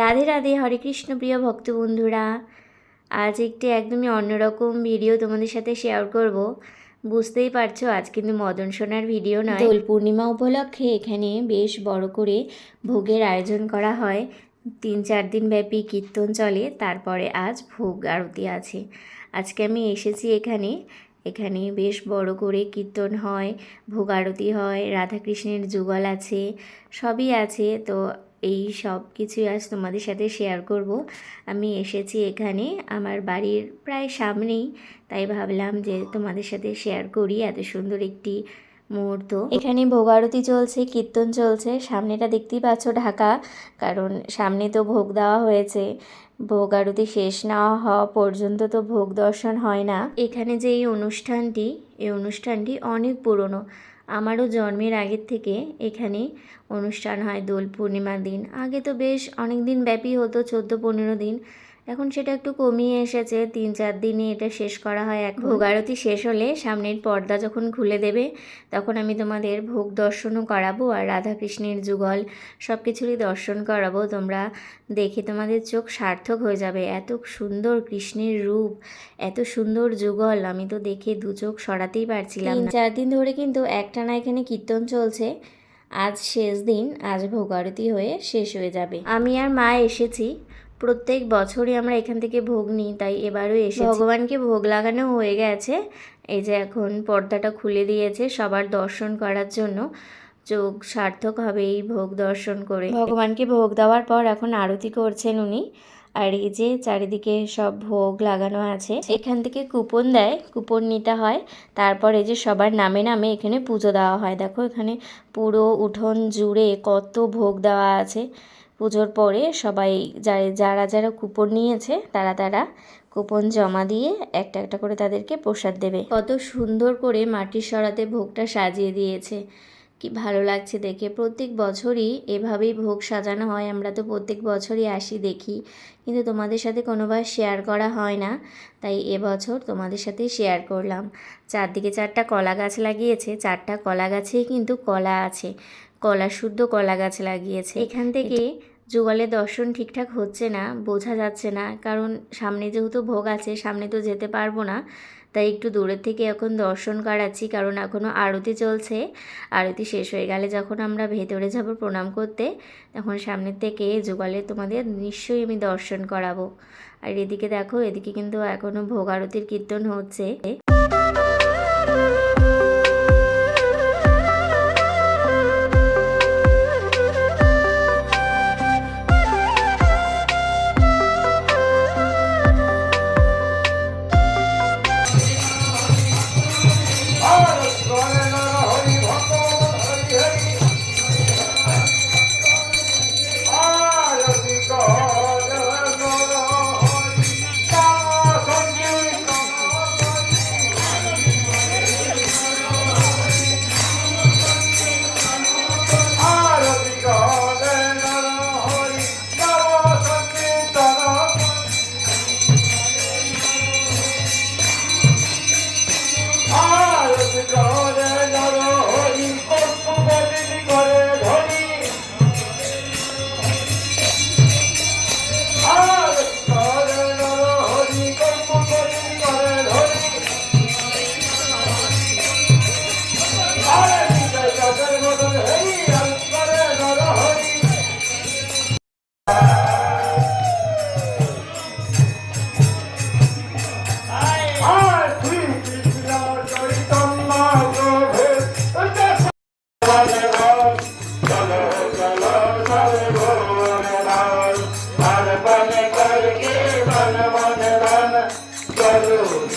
রাধে রাধে, হরে কৃষ্ণ প্রিয় ভক্ত বন্ধুরা আজ একটি একদমই অন্যরকম ভিডিও তোমাদের সাথে শেয়ার করব। বুঝতেই পারছ, আজ কিন্তু মদন সোনার ভিডিও নয়। দোল পূর্ণিমা উপলক্ষে এখানে বেশ বড় করে ভোগের আয়োজন করা হয়। তিন চার দিন ব্যাপী কীর্তন চলে, তারপরে আজ ভোগ আরতি আছে। আজকে আমি এসেছি এখানে। এখানে বেশ বড় করে কীর্তন হয়, ভোগ আরতি হয়, রাধাকৃষ্ণের যুগল আছে, সবই আছে। তো এই সব কিছুই আজ তোমাদের সাথে শেয়ার করব। আমি এসেছি এখানে, আমার বাড়ির প্রায় সামনেই। তাই ভাবলাম যে তোমাদের সাথে শেয়ার করি, এত সুন্দর একটি মুহূর্ত। এখানে ভোগ আরতি চলছে, কীর্তন চলছে, সামনেটা দেখতেই পাচ্ছ ঢাকা, কারণ সামনে তো ভোগ দেওয়া হয়েছে। ভোগ আরতি শেষ না হওয়া পর্যন্ত তো ভোগ দর্শন হয় না। এখানে যে এই অনুষ্ঠানটি এই অনুষ্ঠানটি অনেক পুরনো। আমারও জন্মের আগের থেকে এখানে অনুষ্ঠান হয়। দোল পূর্ণিমার দিন। আগে তো বেশ অনেক দিন ব্যাপী হতো, চোদ্দ পনেরো দিন। এখন সেটা একটু কমিয়ে এসেছে তিন চার দিনে এটা শেষ করা হয় এক ভোগ আরতি শেষ হলে সামনের পর্দা যখন খুলে দেবে তখন আমি তোমাদের ভোগ দর্শনও করাবো আর রাধাকৃষ্ণের যুগল সব কিছুরই দর্শন করাবো। তোমরা দেখে তোমাদের চোখ সার্থক হয়ে যাবে। এত সুন্দর কৃষ্ণের রূপ এত সুন্দর যুগল আমি তো দেখে দু চোখ সরাতেই পারছিলাম তিন চার দিন ধরে কিন্তু একটানা এখানে কীর্তন চলছে। আজ শেষ দিন আজ ভোগ আরতি হয়ে শেষ হয়ে যাবে। আমি আর মা এসেছি প্রত্যেক বছরই আমরা এখান থেকে ভোগ নিই, তাই এবারও এসে ভগবানকে ভোগ লাগানো হয়ে গেছে। এই যে এখন পর্দাটা খুলে দিয়েছে সবার দর্শন করার জন্য। চোখ সার্থক হবে এই ভোগ দর্শন করে। ভগবানকে ভোগ দেওয়ার পর এখন আরতি করছেন উনি। আর এই যে চারিদিকে সব ভোগ লাগানো আছে। এখান থেকে কুপন দেয়, কুপন নিতে হয়। তারপর এই যে সবার নামে নামে এখানে পুজো দেওয়া হয়। দেখো এখানে পুরো উঠোন জুড়ে কত ভোগ দেওয়া আছে। পুজোর পরে সবাই যারা যারা কুপন নিয়েছে, তারা তারা কুপন জমা দিয়ে একটা একটা করে তাদেরকে প্রসাদ দেবে। কত সুন্দর করে মাটির সরাতে ভোগটা সাজিয়ে দিয়েছে। কি ভালো লাগছে দেখে। প্রত্যেক বছরই এভাবেই ভোগ সাজানো হয়। আমরা তো প্রত্যেক বছরই আসি, দেখি। কিন্তু তোমাদের সাথে কোনোবার শেয়ার করা হয় না। তাই এবছর তোমাদের সাথে শেয়ার করলাম। চারদিকে চারটা কলা গাছ লাগিয়েছে। চারটা কলা গাছেই কিন্তু কলা আছে। কলা শুদ্ধ কলা গাছ লাগিয়েছে। এখান থেকে যুগলের দর্শন ঠিকঠাক হচ্ছে না বোঝা যাচ্ছে না। কারণ সামনে যেহেতু ভোগ আছে সামনে তো যেতে পারব না। তাই একটু দূরের থেকে এখন দর্শন করাচ্ছি। কারণ এখনও আরতি চলছে। আরতি শেষ হয়ে গেলে যখন আমরা ভেতরে যাব প্রণাম করতে তখন সামনের থেকে যুগলে তোমাদের নিশ্চয়ই আমি দর্শন করাবো। আর এদিকে দেখো এদিকে কিন্তু এখনও ভোগ আরতির কীর্তন হচ্ছে।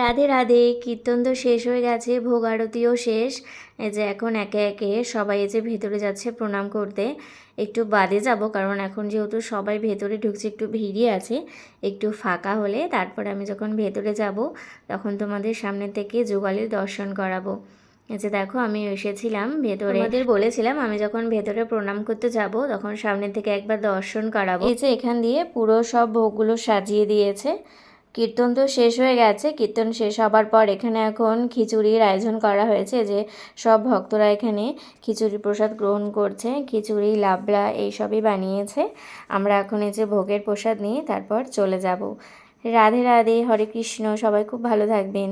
রাধে রাধে। কীর্তন তো শেষ হয়ে গেছে ভোগ আরতিও শেষ। এই যে এখন একে একে সবাই এই যে ভেতরে যাচ্ছে প্রণাম করতে। একটু বাদে যাব কারণ এখন যেহেতু সবাই ভেতরে ঢুকছে একটু ভিড়ই আছে একটু ফাঁকা হলে। তারপরে আমি যখন ভেতরে যাব তখন তোমাদের সামনে থেকে যুগলের দর্শন করাবো। যে দেখো আমি এসেছিলাম ভেতরে। আমাদের বলেছিলাম আমি যখন ভেতরে প্রণাম করতে যাব তখন সামনে থেকে একবার দর্শন করাবো। এই যে এখান দিয়ে পুরো সব ভোগগুলো সাজিয়ে দিয়েছে। কীর্তন তো শেষ হয়ে গেছে, কীর্তন শেষ হবার পর এখানে এখন খিচুড়ির আয়োজন করা হয়েছে যে সব ভক্তরা এখানে খিচুড়ি প্রসাদ গ্রহণ করছে, খিচুড়ি, লাবড়া এইসবই বানিয়েছে। আমরা এখন এই যে ভোগের প্রসাদ নিয়ে তারপর চলে যাব। রাধে রাধে, হরে কৃষ্ণ, সবাই খুব ভালো থাকবেন।